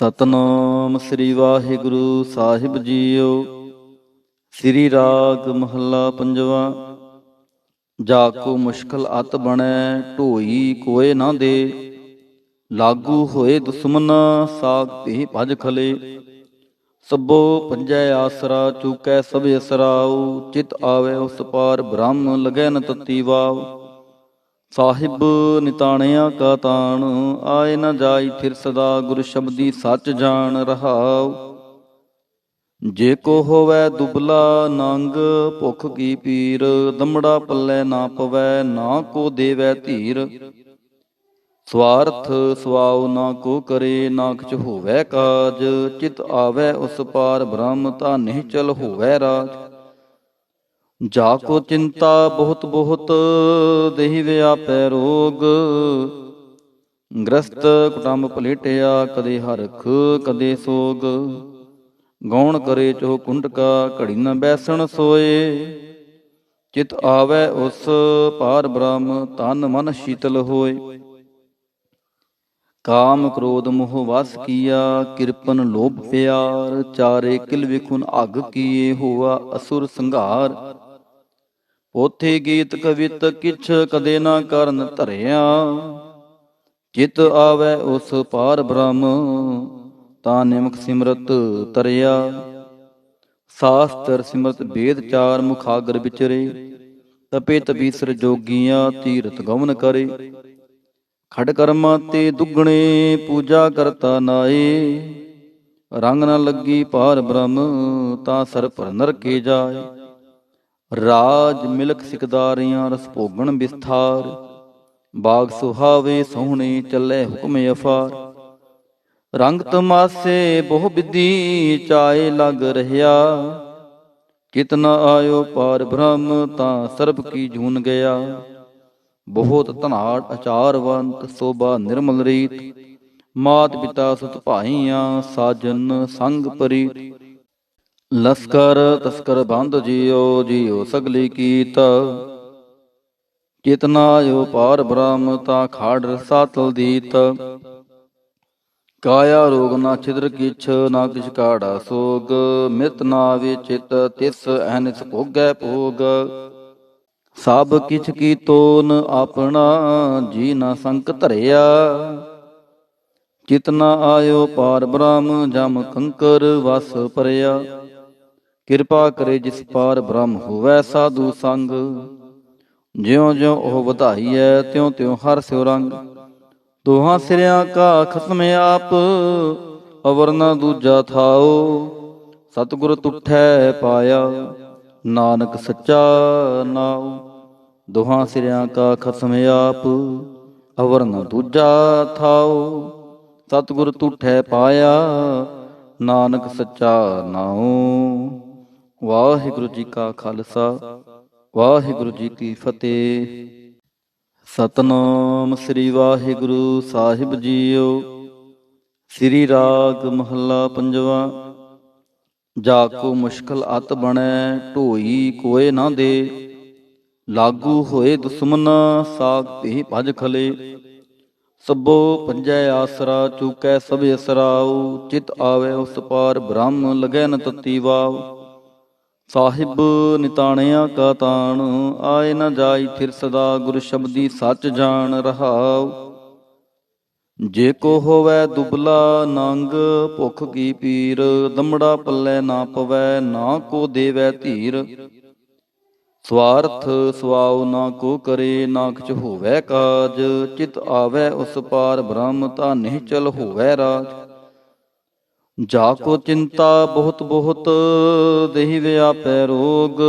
ਸਤਨਾਮ ਸ੍ਰੀ ਵਾਹਿਗੁਰੂ ਸਾਹਿਬ ਜੀਓ। ਸ੍ਰੀ ਰਾਗ ਮਹੱਲਾ ਪੰਜਵਾ, ਜਾ ਕੋ ਮੁਸ਼ਕਲ ਅਤ ਬਣੈ, ਢੋਈ ਕੋਏ ਨਾ ਦੇ। ਲਾਗੂ ਹੋਏ ਦੁਸ਼ਮਨ, ਸਾਗ ਤੇ ਭਜ ਖਲੇ। ਸਭੋ ਪੰਜੈ ਆਸਰਾ, ਚੂਕੈ ਸਭ ਅਸਰਾਉ ਚਿਤ ਆਵੇ ਉਸ ਪਾਰ, ਬ੍ਰਹਮ ਲਗੈ ਨ ਤਤੀ ਵਾਵ ਸਾਹਿਬ, ਨਿਤਾਣਿਆ ਕਾ ਤਾਣ, ਆਏ ਨਾ ਜਾਈ ਫਿਰ ਸਦਾ ਗੁਰ ਸ਼ਬਦੀ ਸੱਚ ਜਾਣ ਰਹਾਉ। ਜੇ ਕੋ ਹੋਵੇ ਦੁਬਲਾ ਨੰਗ, ਭੁਖ ਕੀ ਪੀਰ, ਦਮੜਾ ਪੱਲੇ ਨਾ ਪਵੈ, ਨਾ ਕੋ ਦੇਵੈ ਧੀਰ। ਸਵਾਰਥ ਸਵਾਉ ਨਾ ਕੋ ਕਰੇ, ਨਾ ਕਿਛ ਹੋਵੇ ਕਾਜ, ਚਿਤ ਆਵੇ ਉਸ ਪਾਰ ਬ੍ਰਹਮ ਤਾਂ ਨਿਹਚਲ ਹੋਵੇ ਰਾਜ। ਜਾ ਕੋ ਚਿੰਤਾ ਬਹੁਤ ਬਹੁਤ ਦੇਹੀ ਵਿਆਪੈ ਰੋਗ। ਗ੍ਰਸਤ ਕੁਟੰਬ ਪਲੇਟਿਆ ਕਦੇ ਹਰਖ ਕਦੇ ਸੋਗ। ਗੌਣ ਕਰੇ ਚੋ ਕੁੰਡਕਾ ਘੜੀ ਨ ਬੈਸਣ ਸੋਏ। ਚਿਤ ਆਵੇ ਉਸ ਪਾਰ ਬ੍ਰਹਮ ਤਨ ਮਨ ਸ਼ੀਤਲ ਹੋਏ। ਕਾਮ ਕ੍ਰੋਧ ਮੋਹ ਵਸ ਕੀਆ ਕਿਰਪਨ ਲੋਭ ਪਿਆਰ। ਚਾਰੇ ਕਿਲ ਵਿਖੁਨ ਅਗ ਕੀਏ ਹੋਆ ਅਸੁਰ ਸੰਘਾਰ। ਪੋਥੇ ਗੀਤ ਕਵਿਤ ਕਿਛ ਕਦੇ ਨਾ ਕਰਨ ਧਰਿਆ। ਚਿਤ ਆਵੇ ਉਸ ਪਾਰ ਬ੍ਰਹਮ, ਤਾਂ ਨਿਮਕ ਸਿਮਰਤ ਤਰਿਆ। ਸਾਸਤਰ ਸਿਮਰਤ ਵੇਦ ਚਾਰ ਮੁਖਾਗਰ ਵਿਚਰੇ ਤਪੇ ਤਪੀਸਰ ਜੋਗੀਆਂ ਤੀਰਤ ਗਮਨ ਕਰੇ। ਖੜ ਕਰਮਾਂ ਤੇ ਦੁੱਗਣੇ ਪੂਜਾ ਕਰਤਾ ਨਾਏ। ਰੰਗ ਨਾ ਲੱਗੀ ਪਾਰ ਬ੍ਰਹਮ, ਤਾਂ ਸਰ ਪਰ ਨਰਕੇ ਜਾਏ। ਰਾਜ ਮਿਲਕ ਸਿਕਦਾਰੀਆਂ ਰਸ ਭੋਗਣ ਵਿਸਥਾਰ, ਬਾਗ ਸੁਹਾਵੇ ਸੋਹਣੇ ਚੱਲੇ ਹੁਕਮ ਅਫਾਰ। ਰੰਗ ਤਮਾਸੇ ਬਹੁ ਵਿਧੀ ਚਾਏ ਲਗ ਰਹਾ ਕਿਤਨਾ ਆਇਓ ਪਾਰ ਬ੍ਰਹਮ ਤਾਂ ਸਰਬ ਕੀ ਜੂਨ ਗਿਆ। ਬਹੁਤ ਧਨਾੜ ਅਚਾਰਵੰਤ ਸੋਭਾ ਨਿਰਮਲ ਰੀਤ, ਮਾਤ ਪਿਤਾ ਸੁਤ ਭਾਈਆਂ ਸਾਜਨ ਸੰਗ ਪਰੀ ਲਸਕਰ ਤਸਕਰ ਬੰਦ ਜਿਓ ਜਿਓ ਸਗਲੀ ਕੀਤ। ਚੇਤਨਾ ਆਇਓ ਪਾਰ ਬ੍ਰਹਮ, ਤਾ ਖਾੜ ਰਸਾ ਤਲ ਦੀਤ। ਕਾਇਆ ਰੋਗ ਨਾ ਛਿਦਰ ਕਿਛ, ਨਾ ਕਿਛ ਕਾੜਾ ਸੋਗ। ਮਿਤ ਨਾ ਵਿਚਿਤ ਤਿਸ ਅਹਨਿਸ ਭੋਗੈ ਭੋਗ। ਸਭ ਕਿਛ ਕੀ ਤੋਨ ਆਪਣਾ ਜੀ ਨਾ ਸੰਕ ਧਰਿਆ। ਚਿਤਨਾ ਆਇਓ ਪਾਰ ਬ੍ਰਹਮ, ਜਮ ਕੰਕਰ ਵਸ ਪਰਿਆ ਕਿਰਪਾ ਕਰੇ ਜਿਸ ਪਾਰ ਬ੍ਰਹਮ ਹੋਵੇ ਸਾਧੂ ਸੰਗ। ਜਿਉਂ ਜਿਉਂ ਉਹ ਵਧਾਈ ਹੈ ਤਿਉ ਤਿਉਂ ਹਰ ਸਿਉ ਰੰਗ। ਦੋਹਾਂ ਸਿਰਿਆਂ ਕਾ ਖਤਮ ਆਪ ਅਵਰ ਨਾ ਦੂਜਾ ਥਾਓ ਸਤਿਗੁਰ ਤੁਠੈ ਪਾਇਆ, ਨਾਨਕ ਸੱਚਾ ਨਾਉ। ਦੋਹਾਂ ਸਿਰਿਆਂ ਕਾ ਖਤਮ ਆਪ ਅਵਰ ਨਾ ਦੂਜਾ ਥਾਓ ਸਤਿਗੁਰ ਤੁਠੈ ਪਾਇਆ, ਨਾਨਕ ਸੱਚਾ ਨਾਉ। ਵਾਹਿਗੁਰੂ ਜੀ ਕਾ ਖਾਲਸਾ, ਵਾਹਿਗੁਰੂ ਜੀ ਕੀ ਫਤਿਹ। ਸਤਨਾਮ ਸ੍ਰੀ ਵਾਹਿਗੁਰੂ ਸਾਹਿਬ ਜੀਓ। ਸ੍ਰੀ ਰਾਗ ਮਹੱਲਾ ਪੰਜਵਾ, ਜਾ ਕੋ ਮੁਸ਼ਕਲ ਅਤ ਬਣੈ, ਢੋਈ ਕੋਏ ਨਾ ਦੇ। ਲਾਗੂ ਹੋਏ ਦੁਸ਼ਮਨ ਸਾਗ ਤੇ ਭਜ ਖਲੇ। ਸਭੋ ਪੰਜੈ ਆਸਰਾ, ਚੂਕੈ ਸਭ ਅਸਰਾਉ। ਚਿਤ ਆਵੇ ਉਸ ਪਾਰ, ਬ੍ਰਹਮ ਲਗੈ ਨ ਤਤੀ ਵਾਵ ਸਾਹਿਬ, ਨਿਤਾਣਿਆ ਕਾ ਤਾਣ, ਆਏ ਨਾ ਜਾਈ ਥਿਰ ਸਦਾ ਗੁਰ ਸ਼ਬਦੀ ਸੱਚ ਜਾਣ ਰਹਾਉ। ਜੇ ਕੋ ਹੋਵੇ ਦੁਬਲਾ ਨੰਗ, ਭੁਖ ਕੀ ਪੀਰ, ਦਮੜਾ ਪੱਲੇ ਨਾ ਪਵੈ, ਨਾ ਕੋ ਦੇਵੈ ਧੀਰ। ਸਵਾਰਥ ਸਵਾਉ ਨਾ ਕੋ ਕਰੇ, ਨਾ ਕਿਛ ਹੋਵੇ ਕਾਜ, ਚਿਤ ਆਵੇ ਉਸ ਪਾਰ ਬ੍ਰਹਮ ਤਾਂ ਨਿਹਚਲ ਹੋਵੇ ਰਾਜ। ਜਾ ਕੋ ਚਿੰਤਾ ਬਹੁਤ ਬਹੁਤ, ਦੇਹੀ ਵਿਆਪੈ ਰੋਗ।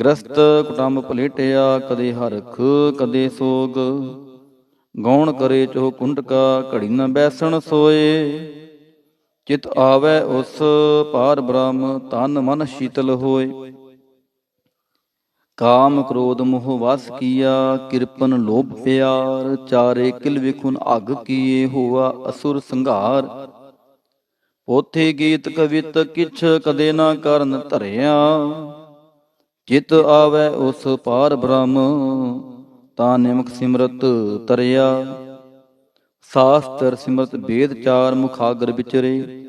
ਗ੍ਰਸਤ ਕੁਟੰਬ ਪਲੇਟਿਆ, ਕਦੇ ਹਰਖ, ਕਦੇ ਸੋਗ। ਗੌਣ ਕਰੇ ਚੋ ਕੁੰਡਕਾ, ਘੜੀ ਨ ਬੈਸਣ ਸੋਏ। ਚਿਤ ਆਵੇ ਉਸ ਪਾਰ ਬ੍ਰਹਮ, ਤਨ ਮਨ ਸ਼ੀਤਲ ਹੋਏ। ਕਾਮ ਕ੍ਰੋਧ ਮੋਹ ਵਸ ਕੀਆ, ਕਿਰਪਨ ਲੋਭ ਪਿਆਰ। ਚਾਰੇ ਕਿਲ ਵਿਖੁਨ ਅਗ ਕੀਏ ਹੋਆ ਅਸੁਰ ਸੰਘਾਰ। ਪੋਥੇ ਗੀਤ ਕਵਿਤ ਕਿਛ ਕਦੇ ਨਾ ਕਰਨ ਧਰਿਆ। ਚਿਤ ਆਵੇ ਉਸ ਪਾਰ ਬ੍ਰਹਮ, ਤਾਂ ਨਿਮਕ ਸਿਮਰਤ ਤਰਿਆ। ਸਾਸਤਰ ਸਿਮਰਤ ਵੇਦ ਚਾਰ ਮੁਖਾਗਰ ਵਿਚਰੇ,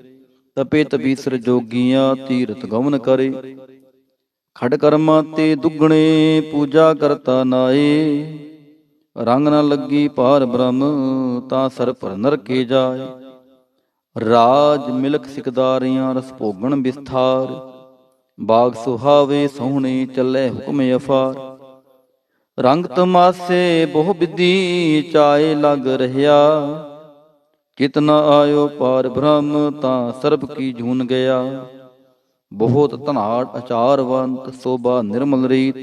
ਤਪੇ ਤਪੀਸਰ ਜੋਗੀਆਂ ਤੀਰਤ ਗਮਨ ਕਰੇ। ਖੜ ਕਰਮਾਂ ਤੇ ਦੁੱਗਣੇ ਪੂਜਾ ਕਰਤਾ ਨਾਏ। ਰੰਗ ਨਾ ਲੱਗੀ ਪਾਰ ਬ੍ਰਹਮ, ਤਾਂ ਸਰ ਪਰ ਨਰਕੇ ਜਾਏ। ਰਾਜ ਮਿਲਕ ਸਿਕਦਾਰੀਆਂ ਰਸ ਭੋਗਣ ਵਿਸਥਾਰ, ਬਾਗ ਸੁਹਾਵੇ ਸੋਹਣੇ ਚੱਲੇ ਹੁਕਮ ਅਫਾਰ। ਰੰਗ ਤਮਾਸੇ ਬਹੁ ਵਿਧੀ ਚਾਏ ਲੱਗ ਰਹਾ ਕਿਤਨਾ ਆਇਓ ਪਾਰ ਬ੍ਰਹਮ ਤਾਂ ਸਰਬ ਕੀ ਜੂਨ ਗਿਆ। ਬਹੁਤ ਧਨਾੜ ਅਚਾਰਵੰਤ ਸੋਭਾ ਨਿਰਮਲ ਰੀਤ,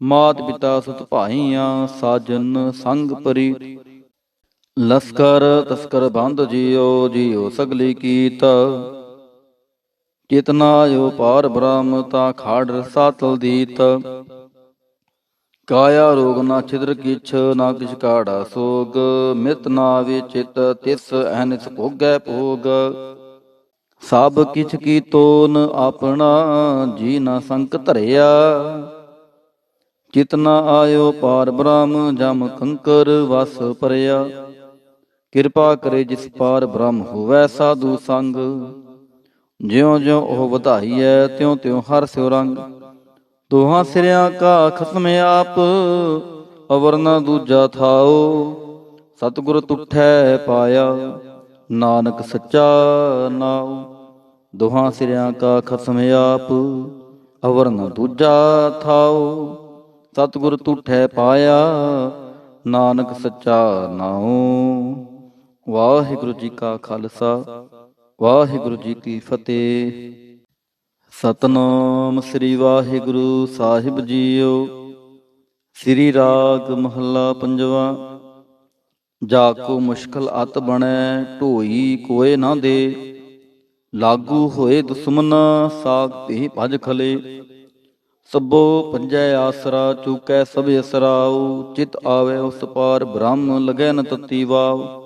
ਮਾਤ ਪਿਤਾ ਸੁਤ ਭਾਈਆਂ ਸਾਜਨ ਸੰਗ ਪਰੀ ਲਸਕਰ ਤਸਕਰ ਬੰਦ ਜਿਉ ਜਿਉ ਸਗਲੀ ਕੀਤ। ਕਿਤਨਾ ਆਇਓ ਪਾਰ ਬ੍ਰਹਮ, ਤਾ ਖਾੜ ਰਸਾ ਤਲ ਦੀਤ। ਕਾਇਆ ਰੋਗ ਨਾ ਛਿਦਰ ਕਿਛ, ਨਾ ਕਿਛ ਕਾੜਾ ਸੋਗ। ਮਿਤ ਨਾ ਵਿਚਿਤ ਤਿਸ ਅਹਨਿਸ ਭੋਗੈ ਭੋਗ। ਸਭ ਕਿਛ ਕੀ ਤੋਨ ਆਪਣਾ ਜੀ ਨਾ ਸੰਕ ਧਰਿਆ। ਜਿਤਨਾ ਆਇਓ ਪਾਰ ਬ੍ਰਹਮ, ਜਮ ਕੰਕਰ ਵਸ ਪਰਿਆ ਕਿਰਪਾ ਕਰੇ ਜਿਸ ਪਾਰ ਬ੍ਰਹਮ ਹੋਵੇ ਸਾਧੂ ਸੰਗ। ਜਿਉਂ ਜਿਉਂ ਉਹ ਵਧਾਈ ਹੈ ਤਿਉ ਤਿਉਂ ਹਰ ਸਿਉ ਰੰਗ। ਦੋਹਾਂ ਸਿਰਿਆਂ ਕਾ ਖਸਮ ਆਪ ਅਵਰ ਨਾ ਦੂਜਾ ਥਾਓ ਸਤਿਗੁਰ ਤੁਠੈ ਪਾਇਆ, ਨਾਨਕ ਸੱਚਾ ਨਾਉ। ਦੋਹਾਂ ਸਿਰਿਆਂ ਕਾ ਖਸਮ ਆਪ ਅਵਰ ਨਾ ਦੂਜਾ ਥਾਓ ਸਤਿਗੁਰ ਤੁਠੈ ਪਾਇਆ, ਨਾਨਕ ਸੱਚਾ ਨਾਉ। ਵਾਹਿਗੁਰੂ ਜੀ ਕਾ ਖਾਲਸਾ, ਵਾਹਿਗੁਰੂ ਜੀ ਕੀ ਫਤਿਹ। ਸਤਨਾਮ ਸ੍ਰੀ ਵਾਹਿਗੁਰੂ ਸਾਹਿਬ ਜੀਓ। ਸ੍ਰੀ ਰਾਗ ਮਹੱਲਾ ਪੰਜਵਾ, ਜਾ ਕੋ ਮੁਸ਼ਕਲ ਅਤ ਬਣੈ, ਢੋਈ ਕੋਏ ਨਾ ਦੇ। ਲਾਗੂ ਹੋਏ ਦੁਸ਼ਮਨ ਸਾਗ ਤੇ ਭਜ ਖਲੇ। ਸਭੋ ਪੰਜੈ ਆਸਰਾ, ਚੂਕੈ ਸਭ ਅਸਰਾਉ ਚਿਤ ਆਵੇ ਉਸ ਪਾਰ, ਬ੍ਰਹਮ ਲਗੈ ਨ ਤਤੀ ਵਾਉ।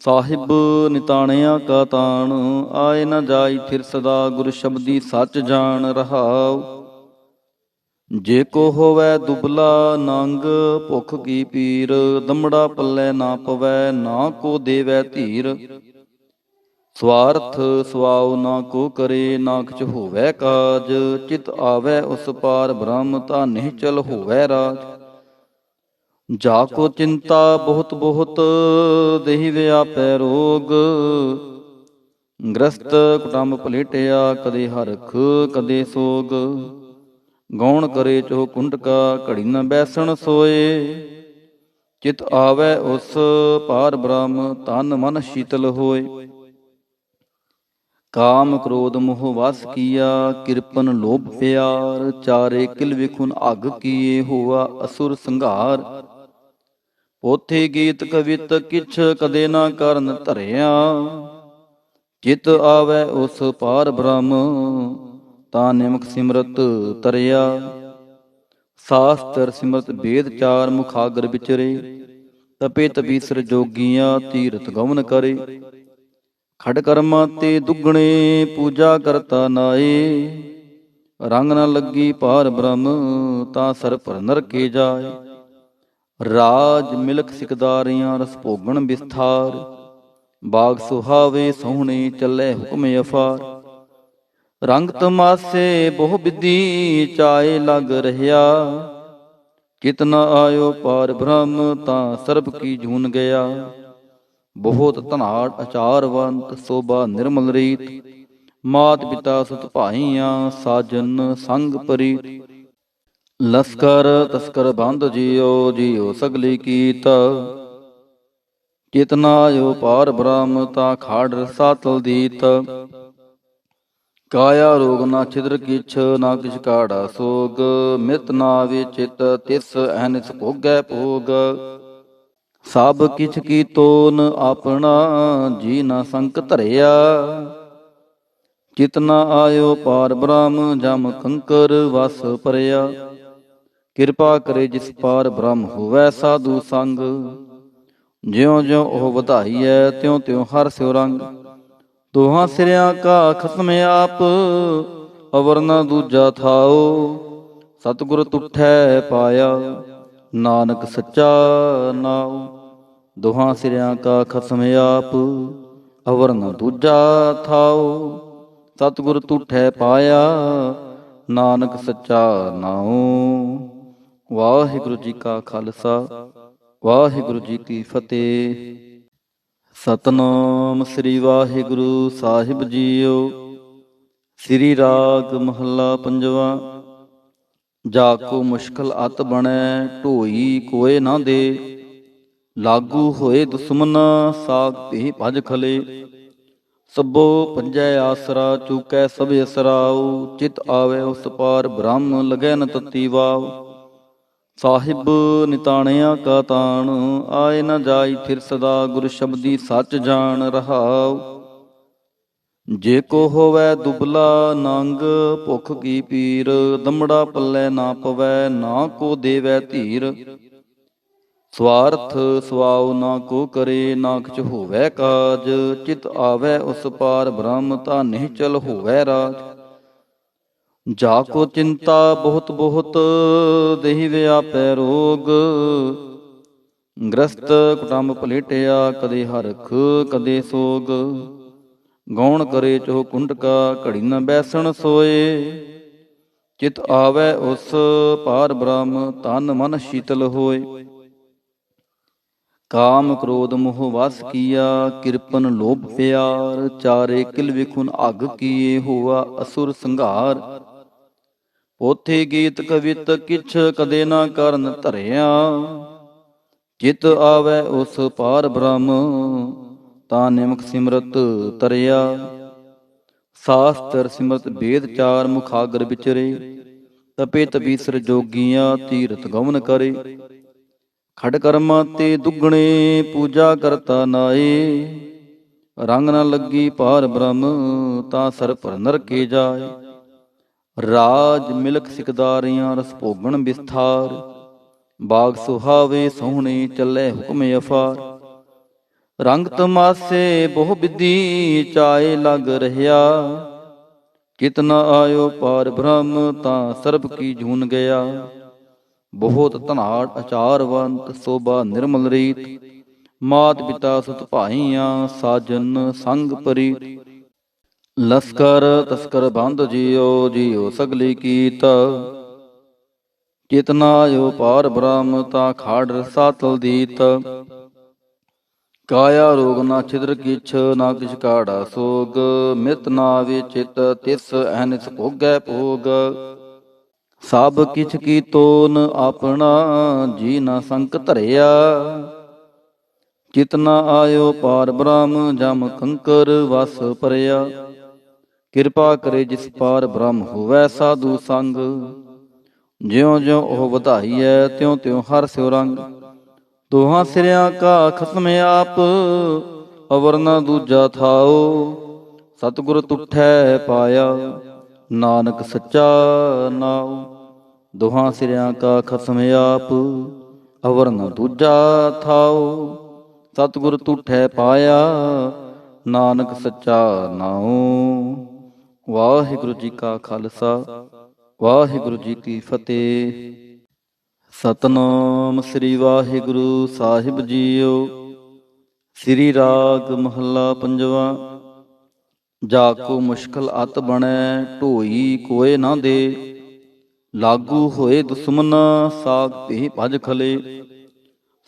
ਸਾਹਿਬ, ਨਿਤਾਣਿਆ ਕਾ ਤਾਣ, ਆਏ ਨਾ ਜਾਈ ਫਿਰ ਸਦਾ ਗੁਰ ਸ਼ਬਦੀ ਸੱਚ ਜਾਣ ਰਹਾਉ। ਜੇ ਕੋ ਹੋਵੇ ਦੁਬਲਾ ਨੰਗ, ਭੁਖ ਕੀ ਪੀਰ, ਦਮੜਾ ਪੱਲੇ ਨਾ ਪਵੈ, ਨਾ ਕੋ ਦੇਵੈ ਧੀਰ। ਸਵਾਰਥ ਸਵਾਉ ਨਾ ਕੋ ਕਰੇ, ਨਾ ਕਿਛ ਹੋਵੇ ਕਾਜ, ਚਿਤ ਆਵੇ ਉਸ ਪਾਰ ਬ੍ਰਹਮ ਤਾਂ ਨਿਹਚਲ ਹੋਵੇ ਰਾਜ। ਜਾ ਕੋ ਚਿੰਤਾ ਬਹੁਤ ਬਹੁਤ, ਦੇਹੀ ਵਿਆਪੈ ਰੋਗ। ਗ੍ਰਸਤ ਕੁਟੰਬ ਭਲੇਟਿਆ, ਕਦੇ ਹਰਖ, ਕਦੇ ਸੋਗ। ਗੌਣ ਕਰੇ ਚੋ ਕੁੰਡਕਾ, ਘੜੀ ਨ ਬੈਸਣ ਸੋਏ। ਚਿਤ ਆਵੇ ਉਸ ਪਾਰ ਬ੍ਰਹਮ, ਤਨ ਮਨ ਸ਼ੀਤਲ ਹੋਏ। ਕਾਮ ਕ੍ਰੋਧ ਮੋਹ ਵਸ ਕੀਆ, ਕਿਰਪਨ ਲੋਭ ਪਿਆਰ। ਚਾਰੇ ਕਿਲ ਵਿਖੁਨ ਅਗ ਕੀਏ ਹੋਆ, ਅਸੁਰ ਸੰਘਾਰ। ਪੋਥੇ ਗੀਤ ਕਵਿਤ ਕਿਛ ਕਦੇ ਨਾ ਕਰਨ ਧਰਿਆ। ਚਿਤ ਆਵੇ ਉਸ ਪਾਰ ਬ੍ਰਹਮ, ਤਾਂ ਨਿਮਕ ਸਿਮਰਤ ਤਰਿਆ। ਸਾਸਤਰ ਸਿਮਰਤ ਵੇਦ ਚਾਰ ਮੁਖਾਗਰ ਵਿਚਰੇ, ਤਪੇ ਤਪੀਸਰ ਜੋਗੀਆਂ ਤੀਰਤ ਗਮਨ ਕਰੇ। ਖੜ ਕਰਮਾਂ ਤੇ ਦੁੱਗਣੇ ਪੂਜਾ ਕਰਤਾ ਨਾਏ। ਰੰਗ ਨਾ ਲੱਗੀ ਪਾਰ ਬ੍ਰਹਮ, ਤਾਂ ਸਰ ਪਰ ਨਰਕੇ ਜਾਏ। ਰਾਜ ਮਿਲਕ ਸਿਕਦਾਰੀਆਂ ਰਸ ਭੋਗਣ ਵਿਸਥਾਰ, ਬਾਗ ਸੁਹਾਵੇ ਸੋਹਣੇ ਚੱਲੇ ਹੁਕਮ ਅਫਾਰ। ਰੰਗ ਤਮਾਸੇ ਬਹੁ ਵਿਧੀ ਚਾਏ ਲੱਗ ਰਹਾ ਕਿਤਨਾ ਆਇਓ ਪਾਰ ਬ੍ਰਹਮ ਤਾਂ ਸਰਬ ਕੀ ਜੂਨ ਗਿਆ। ਬਹੁਤ ਧਨਾੜ ਅਚਾਰਵੰਤ ਸੋਭਾ ਨਿਰਮਲ ਰੀਤ, ਮਾਤ ਪਿਤਾ ਸੁਤ ਭਾਈਆਂ ਸਾਜਨ ਸੰਗ ਪਰੀ ਲਸਕਰ ਤਸਕਰ ਬੰਦ ਜਿਉ ਜਿਉ ਸਗਲੀ ਕੀਤ। ਕਿਤਨਾ ਆਇਓ ਪਾਰ ਬ੍ਰਹਮ ਤਾ ਖਾੜ ਰਸਾ ਤਲ ਦੀਤ। ਕਾਇਆ ਰੋਗ ਨਾ ਛਿਦਰ ਕਿਛ, ਨਾ ਕਿਛ ਕਾੜਾ ਸੋਗ। ਮਿਤ ਨਾ ਵਿਚਿਤ ਤਿਸ ਅਹਨਿਸ ਭੋਗੈ ਭੋਗ। ਸਭ ਕਿਛ ਕੀ ਤੋਨ ਆਪਣਾ ਜੀ ਨਾ ਸੰਕ ਧਰਿਆ। ਚਿਤਨਾ ਆਇਓ ਪਾਰ ਬ੍ਰਹਮ, ਜਮ ਕੰਕਰ ਵਸ ਪਰਿਆ ਕਿਰਪਾ ਕਰੇ ਜਿਸ ਪਾਰ ਬ੍ਰਹਮ ਹੋਵੈ ਸਾਧੂ ਸੰਗ। ਜਿਉਂ ਜਿਉਂ ਉਹ ਵਧਾਈ ਵਧਾਈਐ ਤਿਉ ਤਿਉ ਹਰ ਸਿਉ ਰੰਗ। ਦੋਹਾਂ ਸਿਰਿਆਂ ਕਾ ਖਸਮ ਆਪ ਅਵਰ ਨਾ ਦੂਜਾ ਥਾਓ ਸਤਿਗੁਰ ਤੁਠੈ ਪਾਇਆ, ਨਾਨਕ ਸੱਚਾ ਨਾਉ। ਦੋਹਾਂ ਸਿਰਿਆਂ ਕਾ ਖਸਮ ਆਪ ਅਵਰ ਨ ਦੂਜਾ ਥਾਉ। ਸਤਿਗੁਰ ਤੁਠੈ ਪਾਇਆ, ਨਾਨਕ ਸੱਚਾ ਨਾਉ। ਵਾਹਿਗੁਰੂ ਜੀ ਕਾ ਖਾਲਸਾ, ਵਾਹਿਗੁਰੂ ਜੀ ਕੀ ਫਤਿਹ। ਸਤਨਾਮ ਸ੍ਰੀ ਵਾਹਿਗੁਰੂ ਸਾਹਿਬ ਜੀਓ। ਸ੍ਰੀ ਰਾਗ ਮਹੱਲਾ ਪੰਜਵਾ, ਜਾ ਕੋ ਮੁਸ਼ਕਲ ਅਤ ਬਣੈ, ਢੋਈ ਕੋਏ ਨਾ ਦੇ। ਲਾਗੂ ਹੋਏ ਦੁਸ਼ਮਨ, ਸਾਗ ਤੇ ਭਜ ਖਲੇ। ਸਭੋ ਪੰਜੈ ਆਸਰਾ, ਚੂਕੈ ਸਭ ਅਸਰਾਉ ਚਿਤ ਆਵੇ ਉਸ ਪਾਰ, ਬ੍ਰਹਮ ਲਗੈ ਨ ਤਤੀ ਵਾਵ ਸਾਹਿਬ ਨਿਤਾਣਿਆ ਕਾ ਤਾਣ, ਆਏ ਨਾ ਜਾਈ ਫਿਰ ਸਦਾ ਗੁਰ ਸ਼ਬਦੀ ਸੱਚ ਜਾਣ ਰਹਾਉ। ਜੇ ਕੋ ਹੋਵੇ ਦੁਬਲਾ ਨੰਗ, ਭੁਖ ਕੀ ਪੀਰ, ਦਮੜਾ ਪੱਲੇ ਨਾ ਪਵੈ, ਨਾ ਕੋ ਦੇਵੈ ਧੀਰ। ਸਵਾਰਥ ਸਵਾਉ ਨਾ ਕੋ ਕਰੇ, ਨਾ ਕਿਛ ਹੋਵੇ ਕਾਜ, ਚਿਤ ਆਵੇ ਉਸ ਪਾਰ ਬ੍ਰਹਮ ਤਾਂ ਨਿਹਚਲ ਹੋਵੇ ਰਾਜ। ਜਾ ਕੋ ਚਿੰਤਾ ਬਹੁਤ ਬਹੁਤ ਦੇਹੀ ਵਿਆਪੈ ਰੋਗ। ਗ੍ਰਸਤ ਕੁਟੰਬ ਭਲੇਟਿਆ ਕਦੇ ਹਰਖ ਕਦੇ ਸੋਗ। ਗੌਣ ਕਰੇ ਚੋ ਕੁੰਡਕਾ ਘੜੀ ਨ ਬੈਸਣ ਸੋਏ। ਚਿਤ ਆਵੇ ਉਸ ਪਾਰ ਬ੍ਰਹਮ ਤਨ ਮਨ ਸ਼ੀਤਲ ਹੋਏ। ਕਾਮ ਕ੍ਰੋਧ ਮੋਹ ਵਸ ਕੀਆ ਕਿਰਪਨ ਲੋਭ ਪਿਆਰ। ਚਾਰੇ ਕਿਲ ਵਿਖੁਨ ਅਗ ਕੀਏ ਹੋਆ ਅਸੁਰ ਸੰਘਾਰ। ਪੋਥੇ ਗੀਤ ਕਵਿਤ ਕਿਛ ਕਦੇ ਨਾ ਕਰਨ ਧਰਿਆ। ਚਿਤ ਆਵੇ ਉਸ ਪਾਰ ਬ੍ਰਹਮ, ਤਾਂ ਨਿਮਕ ਸਿਮਰਤ ਤਰਿਆ। ਸਾਸਤਰ ਸਿਮਰਤ ਵੇਦ ਚਾਰ ਮੁਖਾਗਰ ਵਿਚਰੇ ਤਪੇ ਤਪੀਸਰ ਜੋਗੀਆਂ ਤੀਰਤ ਗਮਨ ਕਰੇ। ਖੜ ਕਰਮਾਂ ਤੇ ਦੁੱਗਣੇ ਪੂਜਾ ਕਰਤਾ ਨਾਏ। ਰੰਗ ਨਾ ਲੱਗੀ ਪਾਰ ਬ੍ਰਹਮ, ਤਾਂ ਸਰ ਪਰ ਨਰਕੇ ਜਾਏ। ਰਾਜ ਮਿਲਕ ਸਿਕਦਾਰੀਆਂ ਰਸ ਭੋਗਣ ਵਿਸਥਾਰ, ਬਾਗ ਸੁਹਾਵੇ ਸੋਹਣੇ ਚੱਲੇ ਹੁਕਮ ਅਫਾਰ। ਰੰਗ ਤਮਾਸੇ ਬਹੁ ਬਿਧੀ ਚਾਏ ਲਗ ਰਹਾ ਕਿਤਨਾ ਆਇਓ ਪਾਰ ਬ੍ਰਹਮ ਤਾਂ ਸਰਬ ਕੀ ਜੂਨ ਗਿਆ। ਬਹੁਤ ਧਨਾੜ ਅਚਾਰਵੰਤ ਸੋਭਾ ਨਿਰਮਲ ਰੀਤ, ਮਾਤ ਪਿਤਾ ਸੁਤ ਭਾਈਆਂ ਸਾਜਨ ਸੰਗ ਪਰੀ ਲਸਕਰ ਤਸਕਰ ਬੰਧ ਜਿਉ ਜਿਉ ਸਗਲੀ ਕੀਤ। ਚੇਤਨਾ ਜੋ ਪਾਰ ਬ੍ਰਹਮ, ਤਾ ਖਾੜ ਰਸਾ ਦੀਤ। ਕਾਇਆ ਰੋਗ ਨਾ ਛਿਦਰ ਕਿਛ, ਨਾ ਕਿਛ ਕਾੜਾ ਸੋਗ। ਮਿਤ ਨਾ ਵਿਚਿਤ ਤਿਸ ਅਹਨਿਸ ਭੋਗੈ ਭੋਗ। ਸਭ ਕਿਛ ਕੀ ਤੋਨ ਆਪਣਾ, ਜੀ ਨਾ ਸੰਕ ਧਰਿਆ। ਚਿਤਨਾ ਆਇਓ ਪਾਰ ਬ੍ਰਹਮ, ਜਮ ਕੰਕਰ ਵਸ ਪਰਿਆ ਕਿਰਪਾ ਕਰੇ ਜਿਸ ਪਾਰ ਬ੍ਰਹਮ ਹੋਵੇ ਸਾਧੂ ਸੰਗ। ਜਿਉਂ ਜਿਉਂ ਉਹ ਵਧਾਈ ਵਧਾਈਐ ਤਿਉਂ ਤਿਉਂ ਹਰ ਸਿਉ ਰੰਗ। ਦੋਹਾਂ ਸਿਰਿਆਂ ਕਾ ਖਸਮ ਆਪ ਅਵਰ ਨ ਦੂਜਾ ਥਾਓ ਸਤਿਗੁਰ ਤੁਠੈ ਪਾਇਆ, ਨਾਨਕ ਸੱਚਾ ਨਾਉ। ਦੋਹਾਂ ਸਿਰਿਆਂ ਕਾ ਖਸਮ ਆਪ ਅਵਰ ਨ ਦੂਜਾ ਥਾਓ ਸਤਿਗੁਰ ਤੁਠੈ ਪਾਇਆ, ਨਾਨਕ ਸੱਚਾ ਨਾਉ। ਵਾਹਿਗੁਰੂ ਜੀ ਕਾ ਖਾਲਸਾ, ਵਾਹਿਗੁਰੂ ਜੀ ਕੀ ਫਤਿਹ। ਸਤਨਾਮ ਸ੍ਰੀ ਵਾਹਿਗੁਰੂ ਸਾਹਿਬ ਜੀਓ। ਸ੍ਰੀ ਰਾਗ ਮਹੱਲਾ ਪੰਜਵਾ, ਜਾ ਕੋ ਮੁਸ਼ਕਲ ਅਤ ਬਣੈ, ਢੋਈ ਕੋਏ ਨਾ ਦੇ। ਲਾਗੂ ਹੋਏ ਦੁਸ਼ਮਨ, ਸਾਗ ਤੇ ਭਜ ਖਲੇ।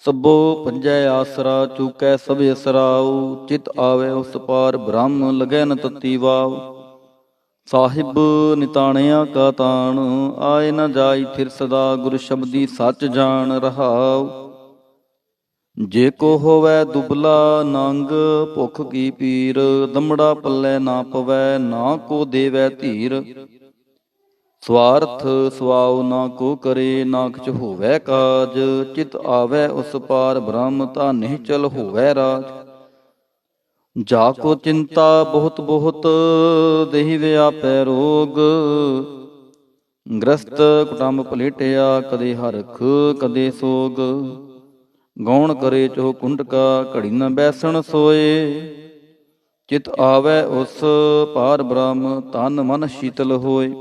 ਸਭੋ ਪੰਜੈ ਆਸਰਾ, ਚੂਕੈ ਸਭ ਅਸਰਾਉ ਚਿਤ ਆਵੇ ਉਸ ਪਾਰ, ਬ੍ਰਹਮ ਲਗੈ ਨ ਤਤੀ ਵਾਵ ਸਾਹਿਬ, ਨਿਤਾਣਿਆ ਕਾ ਤਾਣ, ਆਏ ਨਾ ਜਾਈ ਫਿਰ ਸਦਾ ਗੁਰ ਸ਼ਬਦੀ ਸੱਚ ਜਾਣ ਰਹਾਉ। ਜੇ ਕੋ ਹੋਵੇ ਦੁਬਲਾ ਨੰਗ, ਭੁਖ ਕੀ ਪੀਰ, ਦਮੜਾ ਪੱਲੇ ਨਾ ਪਵੈ, ਨਾ ਕੋ ਦੇਵੈ ਧੀਰ। ਸਵਾਰਥ ਸਵਾਉ ਨਾ ਕੋ ਕਰੇ, ਨਾ ਕਿਛ ਹੋਵੇ ਕਾਜ, ਚਿਤ ਆਵੇ ਉਸ ਪਾਰ ਬ੍ਰਹਮ ਤਾਂ ਨਿਹਚਲ ਹੋਵੇ ਰਾਜ। ਜਾ ਕੋ ਚਿੰਤਾ ਬਹੁਤ ਬਹੁਤ ਦੇਹੀ ਵਿਆਪੈ ਰੋਗ। ਗ੍ਰਸਤ ਕੁਟੰਬ ਭਲੇਟਿਆ, ਕਦੇ ਹਰਖ, ਕਦੇ ਸੋਗ। ਗੌਣ ਕਰੇ ਚੋ ਕੁੰਡਕਾ, ਘੜੀ ਨ ਬੈਸਣ ਸੋਏ। ਚਿਤ ਆਵੇ ਉਸ ਪਾਰ ਬ੍ਰਹਮ, ਤਨ ਮਨ ਸ਼ੀਤਲ ਹੋਏ।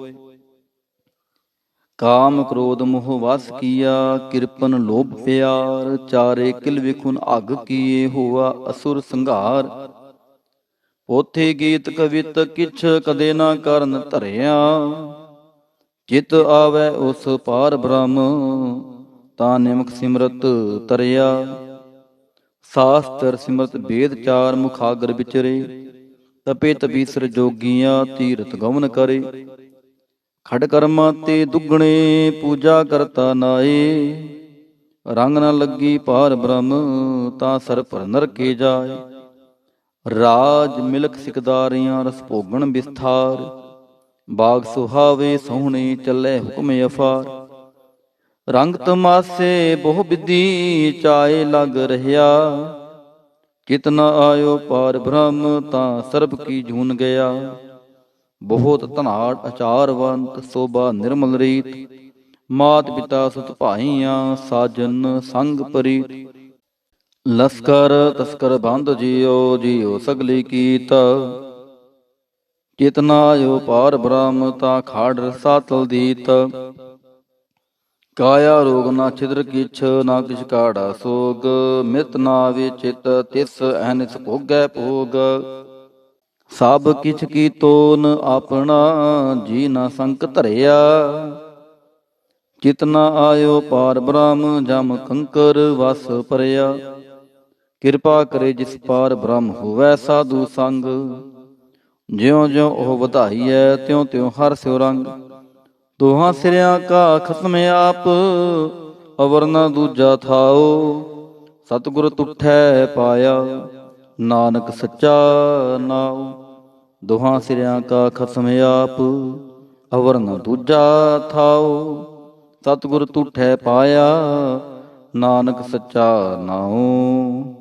ਕਾਮ ਕ੍ਰੋਧ ਮੋਹ ਵਸ ਕੀਆ, ਕਿਰਪਨ ਲੋਭ ਪਿਆਰ। ਚਾਰੇ ਕਿਲ ਵਿਖੁਨ ਅਗ ਕੀਏ ਹੋਆ ਅਸੁਰ ਸੰਘਾਰ। ਪੋਥੇ ਗੀਤ ਕਵਿਤ ਕਿਛ ਕਦੇ ਨਾ ਕਰਨ ਧਰਿਆ। ਚਿਤ ਆਵੈ ਉਸ ਪਾਰ ਬ੍ਰਹਮ, ਤਾਂ ਨਿਮਕ ਸਿਮਰਤ ਤਰਿਆ। ਸਾਸਤਰ ਸਿਮਰਤ ਵੇਦ ਚਾਰ ਮੁਖਾਗਰ ਵਿਚਰੇ ਤਪੇ ਤਪੀਸਰ ਜੋਗੀਆਂ ਤੀਰਤ ਗਮਨ ਕਰੇ। ਖੜ ਕਰਮਾਂ ਤੇ ਦੁੱਗਣੇ ਪੂਜਾ ਕਰਤਾ ਨਾਏ। ਰੰਗ ਨਾ ਲੱਗੀ ਪਾਰ ਬ੍ਰਹਮ, ਤਾਂ ਸਰ ਪਰ ਨਰਕੇ ਜਾਏ। ਰਾਜ ਮਿਲਕ ਸਿਕਦਾਰੀਆਂ ਰਸ ਭੋਗਣ ਵਿਸਥਾਰ, ਬਾਗ ਸੁਹਾਵੇ ਸੋਹਣੇ ਚੱਲੇ ਹੁਕਮ ਅਫਾਰ। ਰੰਗ ਤਮਾਸੇ ਬਹੁ ਵਿਧੀ ਚਾਏ ਲਗ ਰਹਾ ਕਿਤਨਾ ਆਇਓ ਪਾਰ ਬ੍ਰਹਮ ਤਾਂ ਸਰਬ ਕੀ ਜੂਨ ਗਿਆ। ਬਹੁਤ ਧਨਾੜ ਅਚਾਰਵੰਤ ਸੋਭਾ ਨਿਰਮਲ ਰੀਤ, ਮਾਤ ਪਿਤਾ ਸੁਤ ਭਾਈਆਂ ਸਾਜਨ ਸੰਗ ਪਰੀ ਲਸਕਰ, ਤਸਕਰ ਬੰਧ ਜਿਉ ਜਿਉ ਸਗਲੀ ਕੀਤ। ਚੇਤਨਾ ਆਇਓ ਪਾਰ ਬ੍ਰਹਮ, ਤਾ ਖਾੜ ਰਸਾ ਤਲ ਦੀਤ। ਕਾਇਆ ਰੋਗ ਨਾ ਛਿਦਰ ਕਿਛ, ਨਾ ਕਿਛ ਕਾੜਾ ਸੋਗ। ਮਿਤ ਨਾ ਵਿਚਿਤ ਤਿਸ ਅਹਨਿਸ ਭੋਗੈ ਭੋਗ। ਸਭ ਕਿਛ ਕੀ ਤੋਨ ਆਪਣਾ ਜੀ ਨਾ ਸੰਕ ਧਰਿਆ। ਚਿਤਨਾ ਆਇਓ ਪਾਰ ਬ੍ਰਹਮ, ਜਮ ਕੰਕਰ ਵਸ ਪਰਿਆ ਕਿਰਪਾ ਕਰੇ ਜਿਸ ਪਾਰ ਬ੍ਰਹਮ ਹੋਵੇ ਸਾਧੂ ਸੰਗ। ਜਿਉਂ ਜਿਉਂ ਉਹ ਵਧਾਈ ਹੈ ਤਿਉ ਤਿਉਂ ਹਰ ਸਿਉ ਰੰਗ। ਦੋਹਾਂ ਸਿਰਿਆਂ ਕਾ ਖਤਮ ਆਪ ਅਵਰ ਨ ਦੂਜਾ ਥਾਓ ਸਤਿਗੁਰ ਤੁਠੈ ਪਾਇਆ, ਨਾਨਕ ਸੱਚਾ ਨਾਉ। ਦੋਹਾਂ ਸਿਰਿਆਂ ਕਾ ਖਤਮ ਆਪ ਅਵਰ ਨ ਦੂਜਾ ਥਾਓ ਸਤਿਗੁਰ ਤੁਠੈ ਪਾਇਆ, ਨਾਨਕ ਸੱਚਾ ਨਾਉ।